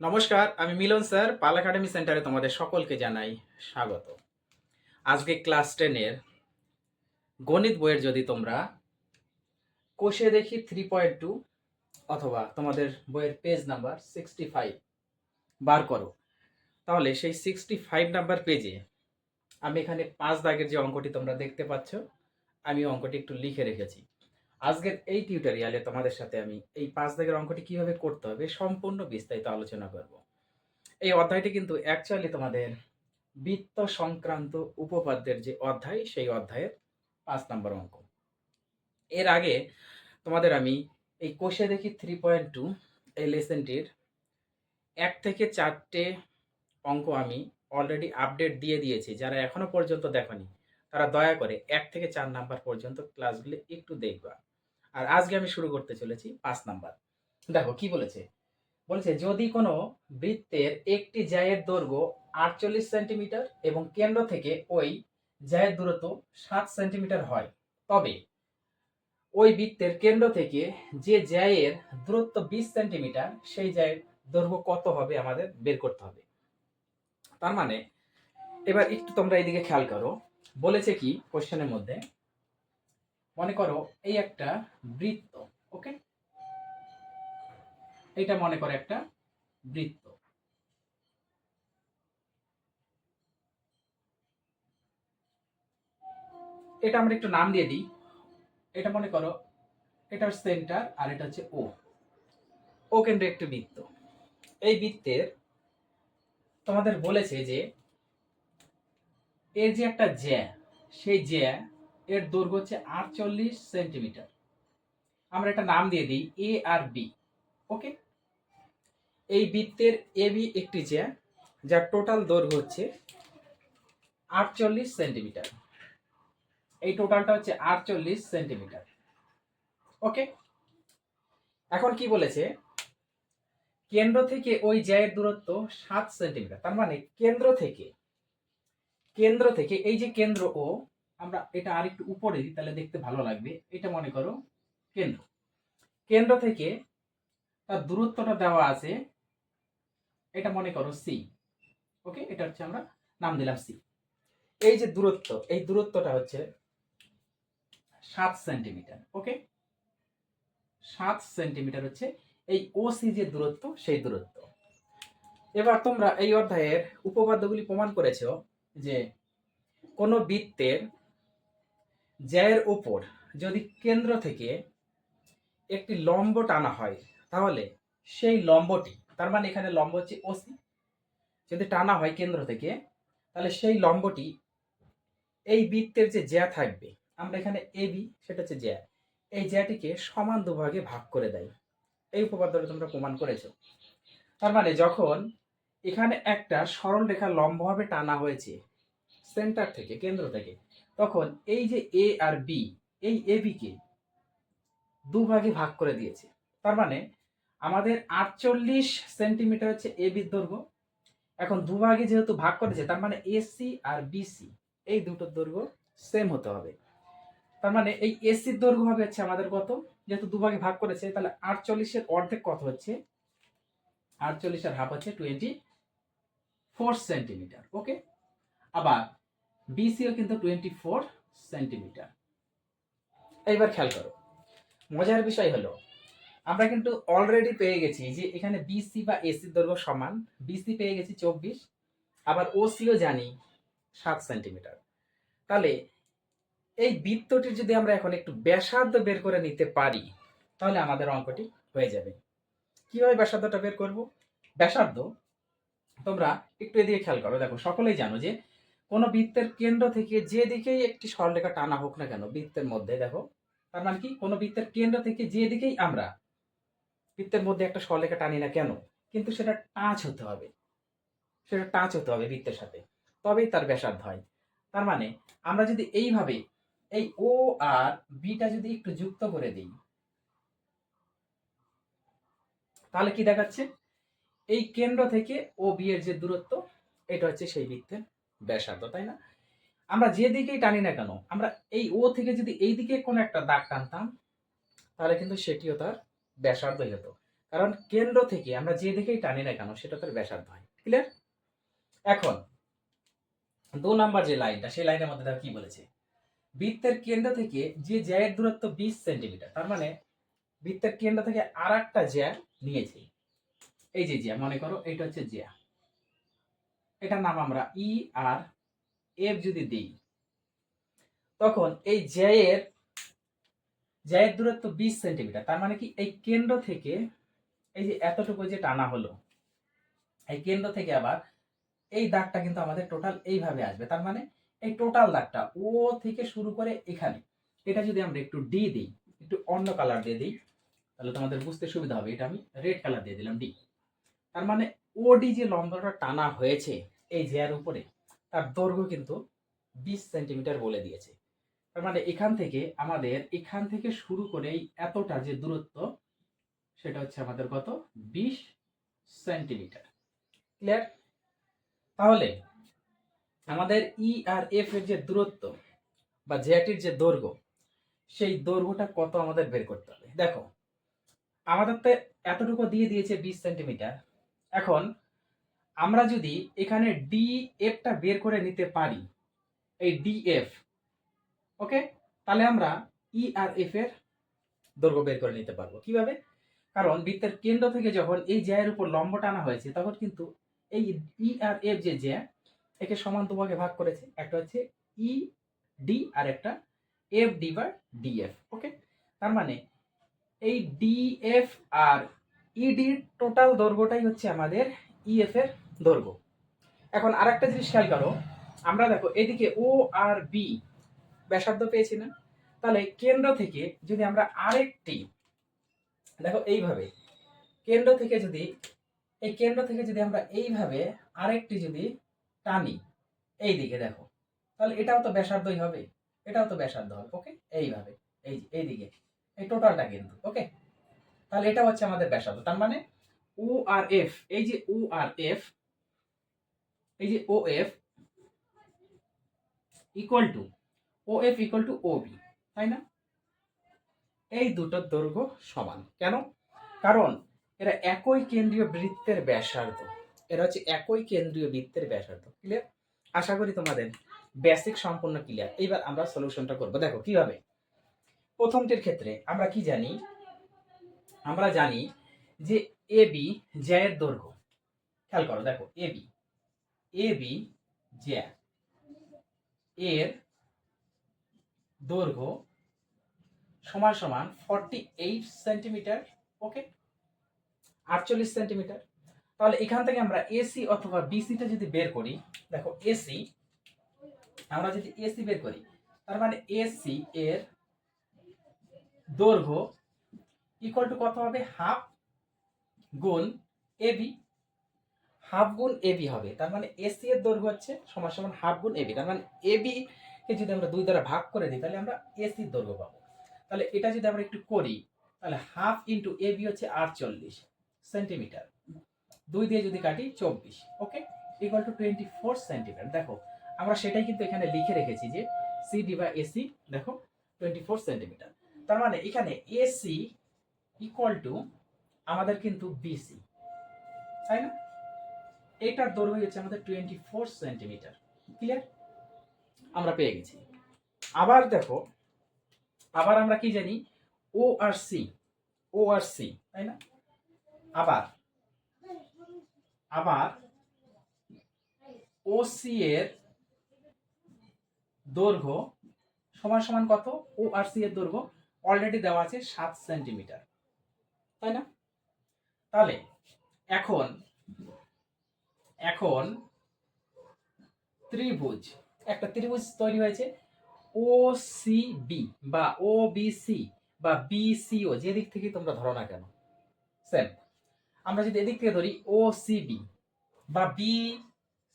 নমস্কার, আমি মিলন স্যার, পাল একাডেমি সেন্টারে তোমাদের সকলকে জানাই স্বাগত। আজকে ক্লাস টেনের গণিত বইয়ের যদি তোমরা কোষে দেখি থ্রি পয়েন্ট টু অথবা তোমাদের বইয়ের পেজ নাম্বার সিক্সটি ফাইভ বার করো, তাহলে সেই সিক্সটি ফাইভ নাম্বার পেজে আমি এখানে পাঁচ দাগের যে অঙ্কটি তোমরা দেখতে পাচ্ছ, আমি অঙ্কটি একটু লিখে রেখেছি। আজকের এই টিউটোরিয়ালে তোমাদের সাথে আমি এই পাঁচ দাগের অঙ্কটি কীভাবে করতে হবে সম্পূর্ণ বিস্তারিত আলোচনা করব। এই অধ্যায়টি কিন্তু অ্যাকচুয়ালি তোমাদের বৃত্ত সংক্রান্ত উপপাদ্যের যে অধ্যায়, সেই অধ্যায়ের পাঁচ নম্বর অঙ্ক। এর আগে তোমাদের আমি এই কোষে দেখি থ্রি পয়েন্ট টু এই লেসেনটির এক থেকে চারটে অঙ্ক আমি অলরেডি আপডেট দিয়ে দিয়েছি। যারা এখনও পর্যন্ত দেখনি, তারা দয়া করে এক থেকে চার নাম্বার পর্যন্ত ক্লাসগুলি একটু দেখবা। আর আজকে আমি শুরু করতে চলেছি পাঁচ নাম্বার। দেখো, কি বলেছে? বলেছে, যদি কোনো বৃত্তের একটি জায়ের দৈর্ঘ্য আটচল্লিশ সেন্টিমিটার এবং কেন্দ্র থেকে ওই জায়ের দূরত্ব সাত সেন্টিমিটার হয়, তবে ওই বৃত্তের কেন্দ্র থেকে যে জায়ের দূরত্ব বিশ সেন্টিমিটার, সেই জায়ের দৈর্ঘ্য কত হবে আমাদের বের করতে হবে। তার মানে এবার একটু তোমরা এইদিকে খেয়াল করো। বলেছে কি কোশ্চেনের মধ্যে মনে করো এই একটা বৃত্ত, ওকে? এটা মনে করো একটা বৃত্ত। এটা আমরা একটু নাম দিয়ে দিই। এটা মনে করো এটা সেন্টার আর এটা হচ্ছে ও ও কেন্দ্রে একটি বৃত্ত। এই বৃত্তের তোমাদের বলেছে যে এর যে একটা জ্যা, সেই জ্যা এর দৈর্ঘ্য হচ্ছে আটচল্লিশ সেন্টিমিটার। আমরা একটা নাম দিয়ে দিই এ আর বি ওকে এই বৃত্তের এ বি একটি জ্যা যার টোটাল দৈর্ঘ্য হচ্ছে আটচল্লিশ সেন্টিমিটার। এই টোটালটা হচ্ছে আটচল্লিশ সেন্টিমিটার ওকে এখন কি বলেছে? কেন্দ্র থেকে ওই জ্যায়ের দূরত্ব সাত সেন্টিমিটার, তার মানে কেন্দ্র থেকে কেন্দ্র থেকে, এই যে কেন্দ্র ও আমরা এটা আরেকটু উপরে দিই, তাহলে দেখতে ভালো লাগবে। এটা মনে করো কেন্দ্র। কেন্দ্র থেকে তার দূরত্বটা দেওয়া আছে, এটা মনে করো সি ওকে এটা হচ্ছে আমরা নাম দিলাম সি এই যে দূরত্ব, এই দূরত্বটা হচ্ছে সাত সেন্টিমিটার। ওকে সাত সেন্টিমিটার হচ্ছে এই ও সি যে দূরত্ব, সেই দূরত্ব। এবার তোমরা এই অধ্যায়ের উপপাদ্যগুলি প্রমাণ করেছ যে কোনো বৃত্তের জ্যায়ের উপর যদি কেন্দ্র থেকে একটি লম্ব টানা হয়, তাহলে সেই লম্বটি, তার মানে এখানে লম্ব হচ্ছে ওসি, যদি টানা হয় কেন্দ্র থেকে, তাহলে সেই লম্বটি এই বৃত্তের যে জ্যা থাকবে, আমরা এখানে এ বি, সেটা হচ্ছে জ্যা, এই জ্যাটিকে সমান দুভাগে ভাগ করে দেয়। এই উপপাদ্যটা তোমরা প্রমাণ করেছ। তার মানে যখন এখানে একটা সরল রেখা লম্বভাবে টানা হয়েছে সেন্টার থেকে, কেন্দ্র থেকে তখন এই যে এ আর বি এই এ কে দুভাগে ভাগ করে দিয়েছে। তার মানে আমাদের আটচল্লিশ সেন্টিমিটার হচ্ছে এ দৈর্ঘ্য। এখন দুভাগে যেহেতু ভাগ করেছে, তার মানে এসি আর বিসি এই দুটোর দৈর্ঘ্য সেম হতে হবে। তার মানে এই এসির দৈর্ঘ্য হবে হচ্ছে আমাদের কত? যেহেতু দুভাগে ভাগ করেছে, তাহলে আটচল্লিশের অর্ধেক কত হচ্ছে? আটচল্লিশের হাফ হচ্ছে টোয়েন্টি ফোর সেন্টিমিটার ওকে আবার বিসিও কিন্তু টোয়েন্টি ফোর সেন্টিমিটার এইবার খেয়াল করো। মজার বিষয় হলো, আমরা কিন্তু অলরেডি পেয়ে গেছি যে এখানে বিসি বা এসির দৈর্ঘ্য সমান। বিসি পেয়ে গেছি চব্বিশ, আবার ওসিও জানি সাত সেন্টিমিটার তাহলে এই বৃত্তটির যদি আমরা এখন একটু ব্যাসার্ধ বের করে নিতে পারি, তাহলে আমাদের অঙ্কটি হয়ে যাবে। কীভাবে ব্যাসার্ধটা বের করব? ব্যাসার্ধ তোমরা একটু এদিকে খেয়াল করো। দেখো, সকলেই জানো যে কোনো বৃত্তের কেন্দ্র থেকে যে দিকেই একটি সরলরেখা টানা হোক না কেন, বৃত্তের মধ্যে, দেখো, তার মানে কি? কোনো বৃত্তের কেন্দ্র থেকে যে দিকেই আমরা বৃত্তের মধ্যে একটা সরলরেখা টানি না কেন, কিন্তু সেটা টাচ হতে হবে। সেটা টাচ হতে হবে বৃত্তের সাথে। তবেই তার ব্যাসার্ধ হয়। তার মানে আমরা যদি এইভাবে এই ও আর বিটা যদি একটু যুক্ত করে দিই, তাহলে কি দেখাচ্ছে? এই কেন্দ্র থেকে ও বি এর যে দূরত্ব, এটা হচ্ছে সেই বৃত্তের ব্যাসার্ধ, তাই না? আমরা যে দিকেই টানি না কেন, আমরা এই ও থেকে যদি এই দিকে কোনো একটা দাগ টানতাম, তাহলে কিন্তু সেটিও তার ব্যাসার্ধ হতো। কারণ কেন্দ্র থেকে আমরা যে দিকেই টানি না কেন, সেটা তার ব্যাসার্ধ হয়। ক্লিয়ার এখন, দু নাম্বার যে লাইনটা, সেই লাইনের মধ্যে দেখো কি বলেছে? বৃত্তের কেন্দ্র থেকে যে জ্যায়ের দূরত্ব বিশ সেন্টিমিটার, তার মানে বৃত্তের কেন্দ্র থেকে আর একটা জ্যা নিয়েছি। এই যে জ্যা, মনে করো এটা হচ্ছে জ্যা। এটার নাম আমরা ই আর এফ যদি দিই, তখন এই জ্যায়ের জ্যায়ের দূরত্ব বিশ সেন্টিমিটার, তার মানে কি এই কেন্দ্র থেকে এই যে এতটুকু যে টানা হলো, এই কেন্দ্র থেকে আবার এই দাগটা কিন্তু আমাদের টোটাল এইভাবে আসবে, তার মানে এই টোটাল দাগটা ও থেকে শুরু করে এখানে, এটা যদি আমরা একটু ডি দিই, একটু অন্য কালার দিয়ে দিই, তাহলে তোমাদের বুঝতে সুবিধা হবে, এটা আমি রেড কালার দিয়ে দিলাম ডি তার মানে ওডি যে লম্বাটা টানা হয়েছে এই জেয়ার উপরে, তার দৈর্ঘ্য কিন্তু বিশ সেন্টিমিটার বলে দিয়েছে। তার মানে এখান থেকে আমাদের, এখান থেকে শুরু করে এতটা যে দূরত্ব, সেটা হচ্ছে আমাদের কত? বিশ সেন্টিমিটার। ক্লিয়ার তাহলে আমাদের ই আর এফ এর যে দূরত্ব বা জ্যাটির যে দৈর্ঘ্য, সেই দৈর্ঘ্যটা কত আমাদের বের করতে হবে? দেখো, আমাদের তো এতটুকু দিয়ে দিয়েছে বিশ সেন্টিমিটার। এখন আমরা যদি এখানে ডি এফটা বের করে নিতে পারি, এই ডি এফ ওকে তাহলে আমরা ই আর এফ এর দৈর্ঘ্য বের করে নিতে পারব। কীভাবে? কারণ বৃত্তের কেন্দ্র থেকে যখন এই জ্যায়ের উপর লম্ব টানা হয়েছে, তখন কিন্তু এই ই আর এফ যে জ্যা, একে সমান দুভাগে ভাগ করেছে। একটা হচ্ছে ই ডি আর একটা এফ ডি বা ডিএফ ওকে তার মানে এই ডিএফ আর ইডির টোটাল দৈর্ঘ্যটাই হচ্ছে আমাদের ইএফ এর দৈর্ঘ্য এখন আর একটা জিনিস খেয়াল করো, আমরা দেখো এদিকে ও আর বি ব্যাসার্ধ পেয়েছি না। তাহলে কেন্দ্র থেকে যদি আমরা আরেকটি, দেখো এইভাবে, কেন্দ্র থেকে যদি, এই কেন্দ্র থেকে যদি আমরা এইভাবে আরেকটি যদি টানি এই দিকে দেখো, তাহলে এটাও তো ব্যাসার্ধই হবে, এটাও তো ব্যাসার্ধ হবে ওকে এইভাবে, এই যে, এইদিকে, এই টোটালটা কিন্তু ওকে তাহলে এটা হচ্ছে আমাদের ব্যাসার্ধ, তার মানে ও আর এফ এই যে ও আর এফ এই যে O F equal to O F equal to O B তাই না? এই দুটোর দৈর্ঘ্য সমান। কেন? কারণ এরা একই কেন্দ্রীয় বৃত্তের ব্যাসার্ধ। এরা হচ্ছে একই কেন্দ্রীয় বৃত্তের ব্যাসার্ধ। ক্লিয়ার আশা করি তোমাদের বেসিক সম্পূর্ণ ক্লিয়ার এইবার আমরা সলিউশনটা করব। দেখো, কীভাবে? প্রথমটির ক্ষেত্রে আমরা কি জানি? আমরা জানি যে এ বি জ্যায়ের দৈর্ঘ্য। খেয়াল করো, দেখো এ বি এ বি জ্যা এর দৈর্ঘ্য সমান সমান ফর্টি এইট সেন্টিমিটার ওকে আটচল্লিশ সেন্টিমিটার তাহলে এখান থেকে আমরা এসি অথবা বিসিটা যদি বের করি, দেখো এসি আমরা যদি এসি বের করি, তার মানে এসি এর দৈর্ঘ্য ইকুয়াল টু কত হবে? হাফ গুণ এবি হাফ গুণ এবি হবে। তার মানে এসি এর দৈর্ঘ্য হচ্ছে সমান সমান হাফ গুণ এবি তার মানে এবি কে যদি আমরা দুই দ্বারা ভাগ করে দিই, তাহলে আমরা এসির দৈর্ঘ্য পাবো। তাহলে এটা যদি আমরা একটু করি, তাহলে হাফ ইন্টু এবি হচ্ছে আটচল্লিশ সেন্টিমিটার। দুই দিয়ে যদি কাটি চব্বিশ, okay? Equal to twenty four centimetre. দেখো, আমরা সেটাই কিন্তু এখানে লিখে রেখেছি যে সিডি বা এসি দেখো, টোয়েন্টি ফোর সেন্টিমিটার। তার মানে এখানে এসি ইকুয়াল টু আমাদের কিন্তু বিসি তাই না? এটার দৈর্ঘ্য হচ্ছে আমাদের টোয়েন্টি ফোর সেন্টিমিটার ক্লিয়ার আমরা পেয়ে গেছি। আবার দেখো, আবার আমরা কি জানি? ও আর সি ও আর সি তাই না? আবার আবার ও সি এর দৈর্ঘ্য সমান সমান কত? ও আর সি এর দৈর্ঘ্য অলরেডি দেওয়া আছে সাত সেন্টিমিটার তাই না? তাহলে, এখন এখন ত্রিভুজ, একটা ত্রিভুজ তৈরি হয়েছে ও সি বি বা ও বি সি বা বিসিও যে দিক থেকে তোমরা ধরো না কেন সেম আমরা যদি এদিক থেকে ধরি ও সি বি বা বি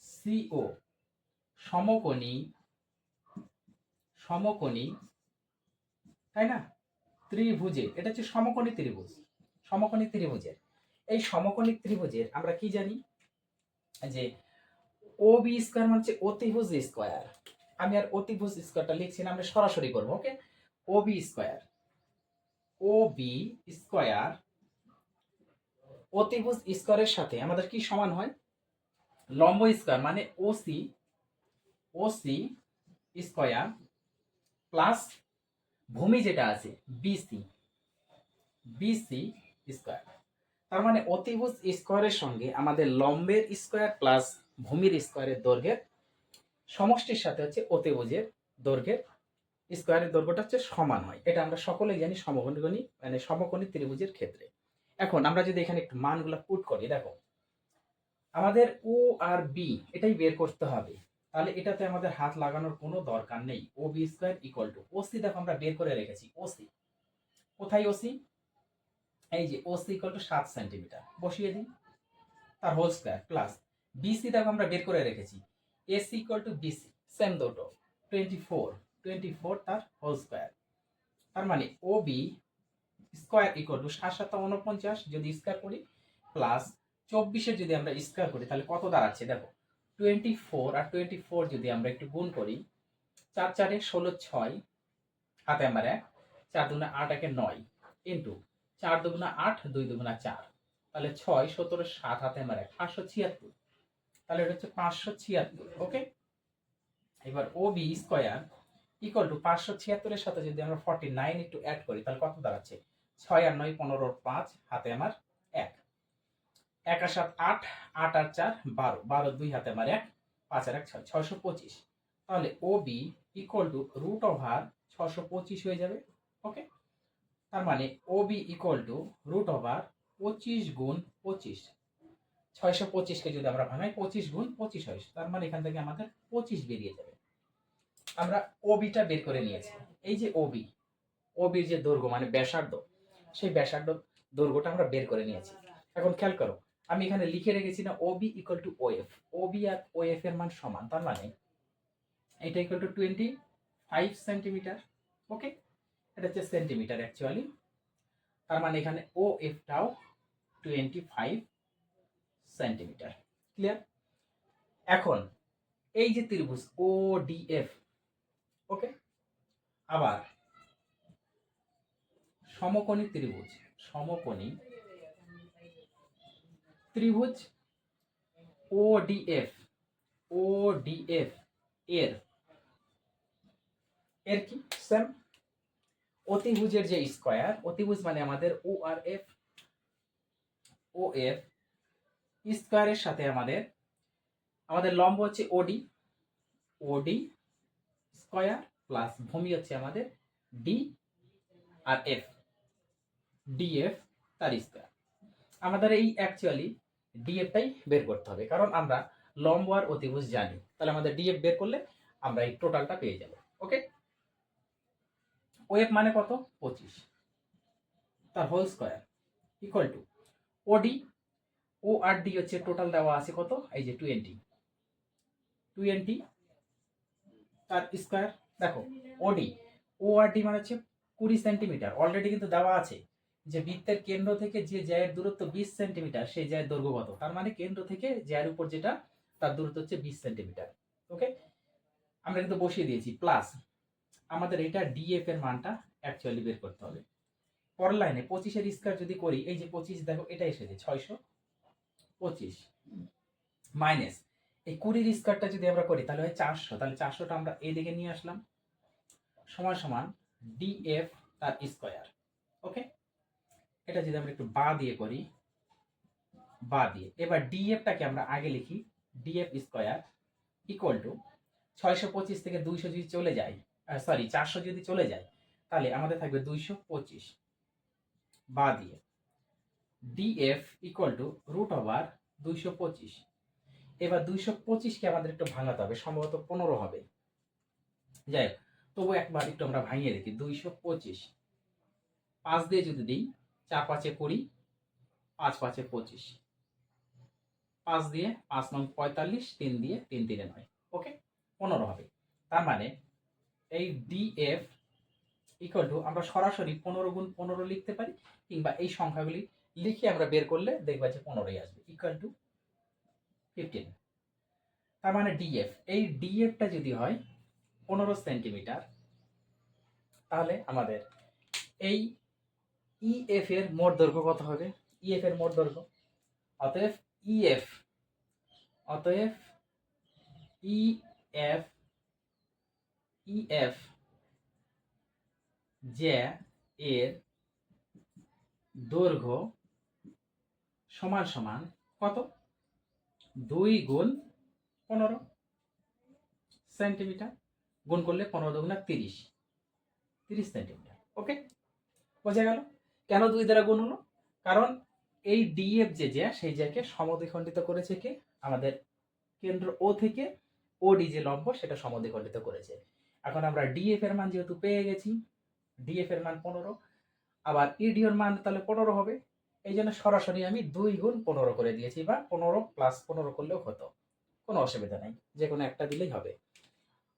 সিও সমকোণী সমকোণী, তাই না? ত্রিভুজে এটা হচ্ছে সমকোণী ত্রিভুজ, সমকোণী ত্রিভুজের। এই সমকোণী ত্রিভুজের আমরা কি জানি? যে ও বি স্কোয়ার মানে হচ্ছে অতিভুজ স্কোয়ার আমি আর অতিভুজ স্কোয়ারটা লিখছি না, আমরা সরাসরি করব okay O B square O B square অতিভুজ স্কোয়ারের সাথে আমাদের কি সমান হয়? লম্ব স্কোয়ার মানে O C OC OC square plus ভূমি যেটা আছে বিসি বিসি স্কোয়ার তার মানে অতিভুজ স্কোয়ারের সঙ্গে আমাদের লম্বের স্কোয়ার প্লাস ভূমির স্কোয়ারের দৈর্ঘ্যের সমষ্টির সাথে হচ্ছে অতিভুজের দৈর্ঘ্যের স্কোয়ারের দৈর্ঘ্যটা হচ্ছে সমান হয়। এটা আমরা সকলেই জানি সমকোণী মানে সমকোণী ত্রিভুজের ক্ষেত্রে। এখন আমরা যদি এখানে একটু মানগুলো পুট করি, দেখো। আমাদের ও আর বি এটাই বের করতে হবে। তাহলে এটাতে আমাদের হাত লাগানোর কোনো দরকার নেই। O B square equal to OC দেখো আমরা বের করে রেখেছি। ওসি কোথায় ওসি এই যে ওসি ইকুয়াল টু সাত সেন্টিমিটার বসিয়ে দিই। তার হোল স্কোয়ার প্লাস বিসি দেখো আমরা বের করে রেখেছি। AC equal to BC same দুটো টোয়েন্টি ফোর টোয়েন্টি ফোর তার হোল স্কোয়ার তার মানে O B square equal to সাত সাত উনপঞ্চাশ যদি স্কোয়ার করি প্লাস চব্বিশের যদি আমরা স্কোয়ার করি, তাহলে কত দাঁড়াচ্ছে? দেখো টোয়েন্টি ফোর আর টোয়েন্টি ফোর যদি আমরা একটু গুণ করি, চার চারে ষোলো ছয়, হাতে আমার এক, চার দুনে আট একে নয় ইন্টু চার দুগুণা আট, দুই দুগুণা চার। তাহলে ছয়, সতেরো, সাত হাতে আমার এক, পাঁচশো ছিয়াত্তর। তাহলে এটা হচ্ছে পাঁচশো ছিয়াত্তর ওকে এবার O B square equal to পাঁচশো ছিয়াত্তরের সাথে যদি আমরা ফর্টি নাইন একটু অ্যাড করি, তাহলে কত দাঁড়াচ্ছে? ছয় আর নয়, পনেরো, পাঁচ হাতে আমার এক। এক আর সাত, আট আট আর চার, বারো। বারো, দুই হাতে আমার এক, পাঁচ আর এক, ছয়, ছয়শো পঁচিশ। তাহলে O B equal to root over ছশো পঁচিশ হয়ে যাবে ওকে তার মানে O B equal to root over পঁচিশ গুণ পঁচিশ। ছয়শো পঁচিশকে যদি আমরা ভাঙাই, পঁচিশ গুণ পঁচিশ হয়। তার মানে এখান থেকে আমাদের পঁচিশ বেরিয়ে যাবে। আমরা ওবিটা বের করে নিয়েছি। এই যে ওবি ওবির যে দৈর্ঘ্য মানে ব্যাসার্ধ, সেই ব্যাসার্ধ দৈর্ঘ্যটা আমরা বের করে নিয়েছি। এখন খেয়াল করো, আমি এখানে লিখে রেখেছি না OB equal to OF OB R OF এর মান সমান, তার মানে এটা equal to twenty five centimetre okay এটা হচ্ছে সেন্টিমিটার অ্যাকচুয়ালি তার মানে এখানে ও এফটাও টোয়েন্টি ফাইভ সেন্টিমিটার ক্লিয়ার এখন, এই যে ত্রিভুজ ও ডিএফ ওকে আবার, সমকোণী ত্রিভুজ সমকোণী ত্রিভুজ ও ডিএফ ও ডিএফ এর এর কি? সেম অতিভুজের যে স্কয়ার, অতিভুজ মানে আমাদের ও আর এফ ও এফ স্কয়ারের সাথে আমাদের আমাদের লম্ব হচ্ছে ওডি ওডি স্কয়ার প্লাস ভূমি হচ্ছে আমাদের ডি আর এফ ডিএফ তার স্কয়ার। আমাদের এই অ্যাকচুয়ালি ডিএফটাই বের করতে হবে, কারণ আমরা লম্ব আর অতিভুজ জানি। তাহলে আমাদের ডিএফ বের করলে আমরা এই টোটালটা পেয়ে যাব ওকে ওয়েব মানে কত? পঁচিশ। তার হোল স্কোয়ার ইকুয়াল টু ওডি ও আর ডি হচ্ছে টোটাল দেওয়া আছে কত? এই যে টোয়েন্টি টোয়েন্টি তার স্কোয়ার দেখো ওডি ও আর ডি মানে হচ্ছে কুড়ি সেন্টিমিটার অলরেডি কিন্তু দেওয়া আছে যে বৃত্তের কেন্দ্র থেকে যে জায়ের দূরত্ব বিশ সেন্টিমিটার সেই জায়ের দৈর্ঘ্য কত? তার মানে কেন্দ্র থেকে জায়ের উপর যেটা, তার দূরত্ব হচ্ছে বিশ সেন্টিমিটার ওকে আমরা কিন্তু বসিয়ে দিয়েছি প্লাস আমাদের এটা ডিএফ এর মানটা অ্যাকচুয়ালি বের করতে হবে। পরের লাইনে পঁচিশের স্কোয়ার যদি করি, এই যে পঁচিশ, দেখো এটা এসেছে ছয়শো পঁচিশ মাইনাস এই কুড়ির স্কোয়ারটা যদি আমরা করি, তাহলে হয় চারশো। তাহলে চারশোটা আমরা এই দিকে নিয়ে আসলাম। সমান সমান ডিএফ তার স্কোয়ার ওকে এটা যদি আমরা একটু বা দিয়ে করি, বা দিয়ে। এবার ডিএফটাকে আমরা আগে লিখি। ডিএফ স্কোয়ার ইকুয়াল টু ছয়শো পঁচিশ থেকে দুইশো যদি চলে যায় সরি চারশো যদি চলে যায়, তাহলে আমাদের থাকবে দুইশো পঁচিশ। বা দিয়ে। DF equal to root over দুইশো পঁচিশ। এবার দুইশো পঁচিশকে আমাদের একটু ভাঙাতে হবে, সম্ভবত পনেরো হবে। যাই হোক তবু একবার একটু আমরা ভাঙিয়ে দেখি, দুইশো পঁচিশ। পাঁচ দিয়ে যদি দিই, চার পাঁচে কুড়ি, পাঁচ পাঁচে পঁচিশ। পাঁচ দিয়ে পাঁচ নং পঁয়তাল্লিশ, তিন দিয়ে তিন তিনে নয়। ওকে? পনেরো হবে। তার মানে এই ডিএফ ইকুয়াল টু আমরা সরাসরি পনেরো গুণ পনেরো লিখতে পারি, কিংবা এই সংখ্যাগুলি লিখে আমরা বের করলে দেখবা যে পনেরোই আসবে ইকুয়াল টু ফিফটিন তার মানে ডিএফ এই ডিএফটা যদি হয় পনেরো সেন্টিমিটার তাহলে আমাদের এই ইএফ এর মোট দৈর্ঘ্য কত হবে? ইএফ এর মোট দৈর্ঘ্য। অতএব ইএফ অতএব ইএফ ইএফ যে এর দৈর্ঘ্য সমান সমান কত? দুই গুণ পনেরো সেন্টিমিটার। গুণ করলে পনেরো দুগুণা তিরিশ। তিরিশ সেন্টিমিটার। ওকে? বোঝা গেল? কেন দুই দ্বারা গুণ হলো? কারণ এই ডিএফ যে জ্যা সেই জ্যাকে সমদ্বিখণ্ডিত করেছে কে? আমাদের কেন্দ্র ও থেকে ও ডি যে লম্ব, সেটা সমদ্বিখণ্ডিত করেছে। এখন আমরা ডিএফ এর মান যেহেতু পেয়ে গেছি ডিএফ এর মান পনেরো, আবার ইডি এর মান তাহলে পনেরো হবে এই জন্য সরাসরি আমি দুই গুণ পনেরো করে দিয়েছি, বা পনেরো প্লাস পনেরো করলেও হতো, কোনো অসুবিধা নেই যে কোনো একটা দিলেই হবে।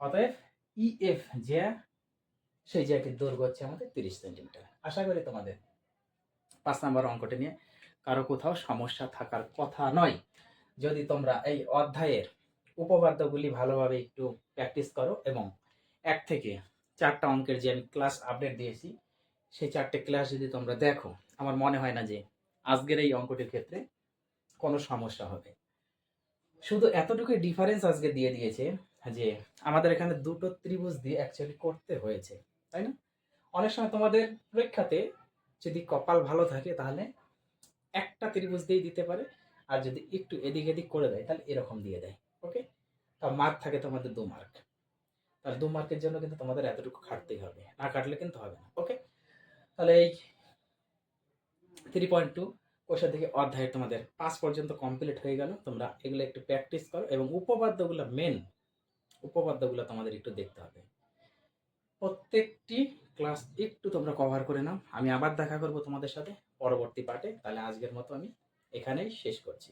অতএব ইএফ জ্যা সেই জ্যাকের দৈর্ঘ্য হচ্ছে আমাদের তিরিশ সেন্টিমিটার। আশা করি তোমাদের পাঁচ নাম্বার অঙ্কটি নিয়ে কারও কোথাও সমস্যা থাকার কথা নয়। যদি তোমরা এই অধ্যায়ের উপপাদ্যগুলি ভালোভাবে একটু প্র্যাকটিস করো এবং এক থেকে চারটা অঙ্কের যে আমি ক্লাস আপডেট দিয়েছি, সেই চারটে ক্লাস যদি তোমরা দেখো, আমার মনে হয় না যে আজকের এই অঙ্কটির ক্ষেত্রে কোনো সমস্যা হবে। শুধু এতটুকুই ডিফারেন্স আজকে দিয়ে দিয়েছে যে আমাদের এখানে দুটো ত্রিভুজ দিয়ে অ্যাকচুয়ালি করতে হয়েছে, তাই না? অনেক সময় তোমাদের পরীক্ষাতে যদি কপাল ভালো থাকে তাহলে একটা ত্রিভুজ দিয়ে দিতে পারে, আর যদি একটু এদিক এদিক করে দেয় তাহলে এরকম দিয়ে দেয় ওকে তা মার্ক থাকে তোমাদের দু মার্ক তাহলে দু মার্কের জন্য কিন্তু তোমাদের এতটুকু খাটতেই হবে। না কাটলে কিন্তু হবে না ওকে তাহলে এই থ্রি পয়েন্ট টু কোষের থেকে অধ্যায় তোমাদের পাঁচ পর্যন্ত কমপ্লিট হয়ে গেল। তোমরা এগুলো একটু প্র্যাকটিস করো এবং উপপাদ্যগুলো মেন উপপাদ্যগুলো তোমাদের একটু দেখতে হবে। প্রত্যেকটি ক্লাস একটু তোমরা কভার করে নাও। আমি আবার দেখা করব তোমাদের সাথে পরবর্তী পার্টে তাহলে আজকের মতো আমি এখানেই শেষ করছি।